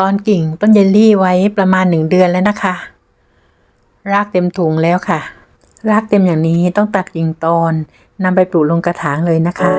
ตอนกิ่งต้นเยลลี่ไว้ประมาณหนึ่งเดือนแล้วนะคะ รากเต็มถุงแล้วค่ะ รากเต็มอย่างนี้ต้องตัดกิ่งตอนนำไปปลูกลงกระถางเลยนะคะ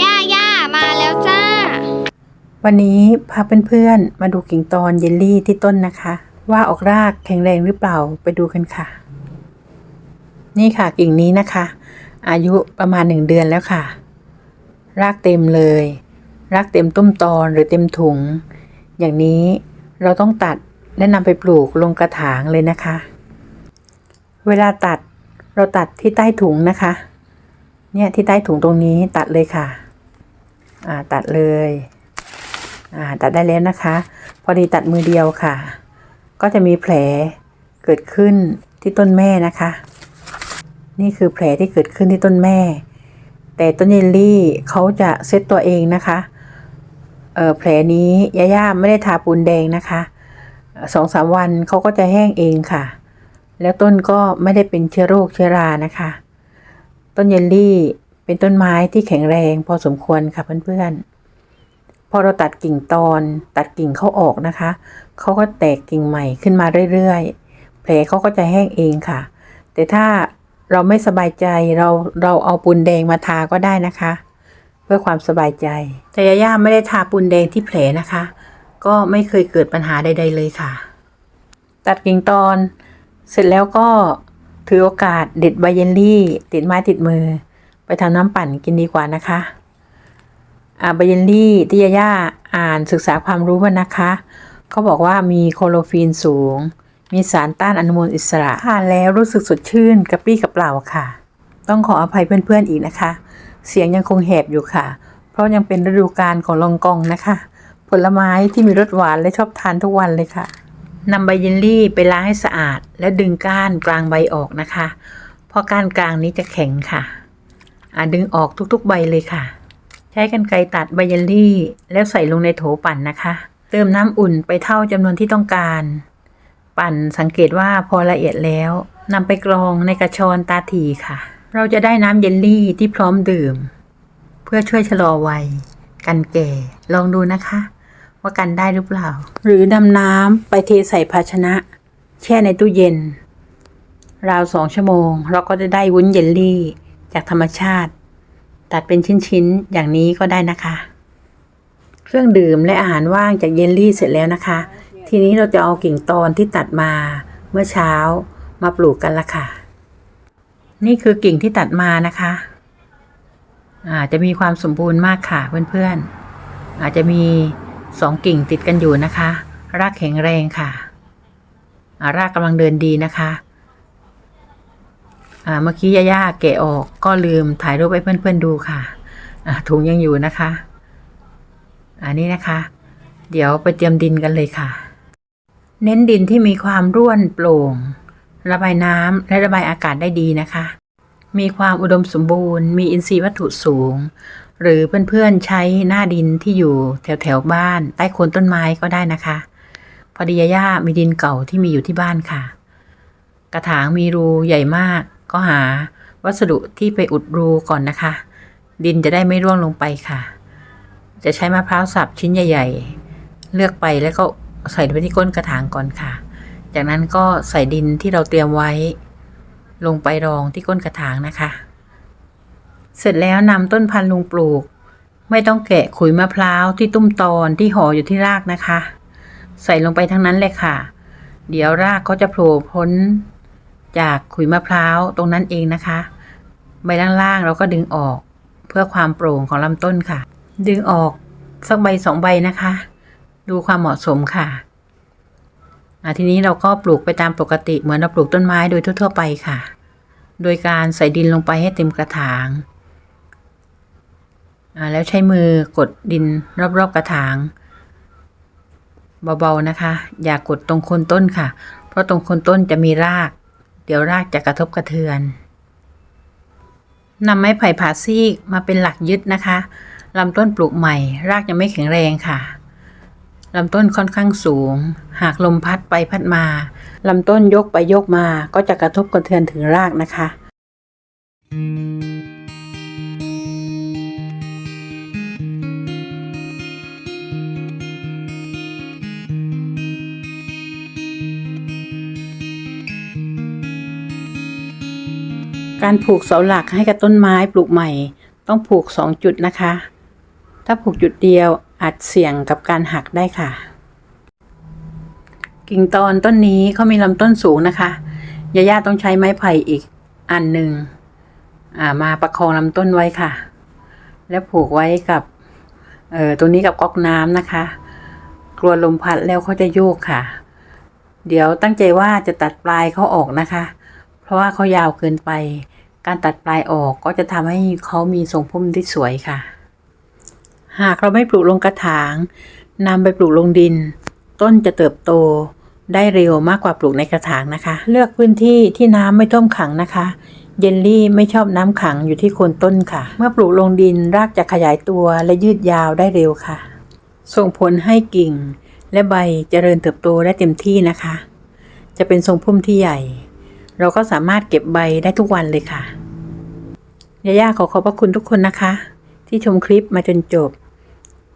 ย่าย่ามาแล้วจ้า วันนี้พาเพื่อนๆมาดูกิ่งตอนเยลลี่ที่ต้นนะคะ ว่าออกรากแข็งแรงหรือเปล่าไปดูกันค่ะ นี่ค่ะกิ่งนี้นะคะ อายุประมาณหนึ่งเดือนแล้วค่ะ รากเต็มเลย รากเต็มต้มตอนหรือเต็มถุง อย่างนี้เราต้องตัดและนำไปปลูกลงกระถางเลยนะคะ เวลาตัดเราตัดที่ใต้ถุงนะคะ เนี่ยที่ใต้ถุงตรงนี้ตัดเลยค่ะ อ่าตัดเลย อ่าตัดได้แล้วนะคะ พอดีตัดมือเดียวค่ะ ก็จะมีแผลเกิดขึ้นที่ต้นแม่นะคะ นี่คือแผลที่เกิดขึ้นที่ต้นแม่ แต่ต้นเยลลี่เขาจะเซตตัวเองนะคะ แผลนี้ย่าย่าไม่ได้ทาปูนแดงนะคะสองสามวันเขาก็จะแห้งเองค่ะ แล้วต้นก็ไม่ได้เป็นเชื้อโรคเชื้อรานะคะ ต้นเยลลี่เป็นต้นไม้ที่แข็งแรงพอสมควรค่ะเพื่อนๆ พอเราตัดกิ่งตอนตัดกิ่งเขาออกนะคะ เขาก็แตกกิ่งใหม่ขึ้นมาเรื่อยๆ แผลเขาก็จะแห้งเองค่ะ แต่ถ้าเราไม่สบายใจเราเราเอาปูนแดงมาทาก็ได้นะคะ พื่อความสบายใจ แต่ยาย่าไม่ได้ทาปูนแดงที่แผลนะคะ ก็ไม่เคยเกิดปัญหาใด ๆ เลยค่ะ ตัดกิ่งตอน เสร็จแล้วก็ถือโอกาสเด็ดใบเยลลี่ ติดไม้ติดมือ ไปทำน้ำปั่นกินดีกว่านะคะอ่าใบเยลลี่ที่ยาย่าอ่านศึกษาความรู้มานะคะ เขาบอกว่ามีโคโลฟีนสูง มีสารต้านอนุมูลอิสระทานแล้วรู้สึกสดชื่นกระปรี้กระเปร่าค่ะ ต้องขออภัยเพื่อนๆอีกนะคะ เสียงยังคงแหบอยู่ค่ะ เพราะยังเป็นฤดูกาลของลองกองนะคะ ผลไม้ที่มีรสหวานและชอบทานทุกวันเลยค่ะนำใบเยลลี่ไปล้างให้สะอาด แล้วดึงก้านกลางใบออกนะคะ เพราะก้านกลางนี้จะแข็งค่ะอาดึงออกทุกๆใบเลยค่ะ ใช้กรรไกรตัดใบเยลลี่ แล้วใส่ลงในโถปั่นนะคะ เติมน้ำอุ่นไปเท่าจำนวนที่ต้องการ ปั่นสังเกตว่าพอละเอียดแล้วนำไปกรองในกระชอนตาถีค่ะ เราจะได้น้ำเยลลี่ที่พร้อมดื่ม เพื่อช่วยชะลอวัย กันแก่ ลองดูนะคะ ว่ากันได้หรือเปล่า หรือนำน้ำไปเทใส่ภาชนะ แช่ในตู้เย็น ราวสองชั่วโมง เราก็จะได้วุ้นเยลลี่จากธรรมชาติ ตัดเป็นชิ้นๆ อย่างนี้ก็ได้นะคะ เครื่องดื่มและอาหารว่างจากเยลลี่เสร็จแล้วนะคะ ทีนี้เราจะเอากิ่งตอนที่ตัดมาเมื่อเช้ามาปลูกกันละค่ะ นี่คือกิ่งที่ตัดมานะคะอาจจะมีความสมบูรณ์มากค่ะเพื่อนๆ อาจจะมีสองกิ่งติดกันอยู่นะคะ รากแข็งแรงค่ะอ่ารากกำลังเดินดีนะคะอ่าเมื่อกี้ย่าๆแกะออกก็ลืมถ่ายรูปให้เพื่อนๆดูค่ะอ่าถุงยังอยู่นะคะ อันนี้นะคะ เดี๋ยวไปเตรียมดินกันเลยค่ะ เน้นดินที่มีความร่วนโปร่ง ระบายน้ำและระบายอากาศได้ดีนะคะ มีความอุดมสมบูรณ์ มีอินทรีย์วัตถุสูง หรือเพื่อนๆใช้หน้าดินที่อยู่แถวๆบ้าน ใต้โคนต้นไม้ก็ได้นะคะ พอดีย่ามีดินเก่าที่มีอยู่ที่บ้านค่ะ กระถางมีรูใหญ่มาก ก็หาวัสดุที่ไปอุดรูก่อนนะคะ ดินจะได้ไม่ร่วงลงไปค่ะ จะใช้มะพร้าวสับชิ้นใหญ่ ๆ เลือกไปแล้วก็ใส่ไปที่ก้นกระถางก่อนค่ะ จากนั้นก็ใส่ดินที่เราเตรียมไว้ ลงไปรองที่ก้นกระถางนะคะ เสร็จแล้วนำต้นพันธุ์ลงปลูก ไม่ต้องแกะขุยมะพร้าวที่ตุ้มตอนที่ห่ออยู่ที่รากนะคะ ใส่ลงไปทั้งนั้นเลยค่ะ เดี๋ยวรากก็จะโผล่พ้นจากขุยมะพร้าวตรงนั้นเองนะคะ ใบล่างๆเราก็ดึงออกเพื่อความโปร่งของลำต้นค่ะ ดึงออกสักใบสองใบนะคะ ดูความเหมาะสมค่ะ ทีนี้เราก็ปลูกไปตามปกติเหมือนเราปลูกต้นไม้โดยทั่ว ๆ ไปค่ะ โดยการใส่ดินลงไปให้เต็มกระถาง แล้วใช้มือกดดินรอบๆกระถาง เบาๆนะคะ อย่ากกดตรงโคนต้นค่ะ เพราะตรงโคนต้นจะมีราก เดี๋ยวรากจะกระทบกระเทือนนำไม้ไผ่ผ่าซีกมาเป็นหลักยึดนะคะลำต้นปลูกใหม่ รากยังไม่แข็งแรงค่ะ ลำต้นค่อนข้างสูง หากลมพัดไปพัดมาลำต้นยกไปยกมาก็จะกระทบกระเทือนถึงรากนะคะ การผูกเสาหลักให้กับต้นไม้ปลูกใหม่ ต้องผูก 2 จุดนะคะ ถ้าผูกจุดเดียว อาจเสี่ยงกับการหักได้ค่ะ กิ่งตอนต้นนี้เขามีลำต้นสูงนะคะยาย่าต้องใช้ไม้ไผ่อีกอันหนึ่งามาประคองลำต้นไว้ค่ะ แล้วผูกไว้กับเออตัวนี้กับก๊อกน้ำนะคะ กลัวลมพัดแล้วเขาจะโยกค่ะ เดี๋ยวตั้งใจว่าจะตัดปลายเขาออกนะคะ เพราะว่าเขายาวเกินไป การตัดปลายออกก็จะทำให้เขามีทรงพุ่มที่สวยค่ะ หากเราไม่ปลูกลงกระถางนำไปปลูกลงดิน ต้นจะเติบโตได้เร็วมากกว่าปลูกในกระถางนะคะ เลือกพื้นที่ที่น้ำไม่ท่วมขังนะคะ เยลลี่ไม่ชอบน้ำขังอยู่ที่โคนต้นค่ะ เมื่อปลูกลงดินรากจะขยายตัวและยืดยาวได้เร็วค่ะ ส่งผลให้กิ่ง และใบเจริญเติบโตได้เต็มที่นะคะ จะเป็นทรงพุ่มที่ใหญ่ เราก็สามารถเก็บใบได้ทุกวันเลยค่ะยาย่าขอขอบพระคุณทุกคนนะคะ ที่ชมคลิปมาจนจบ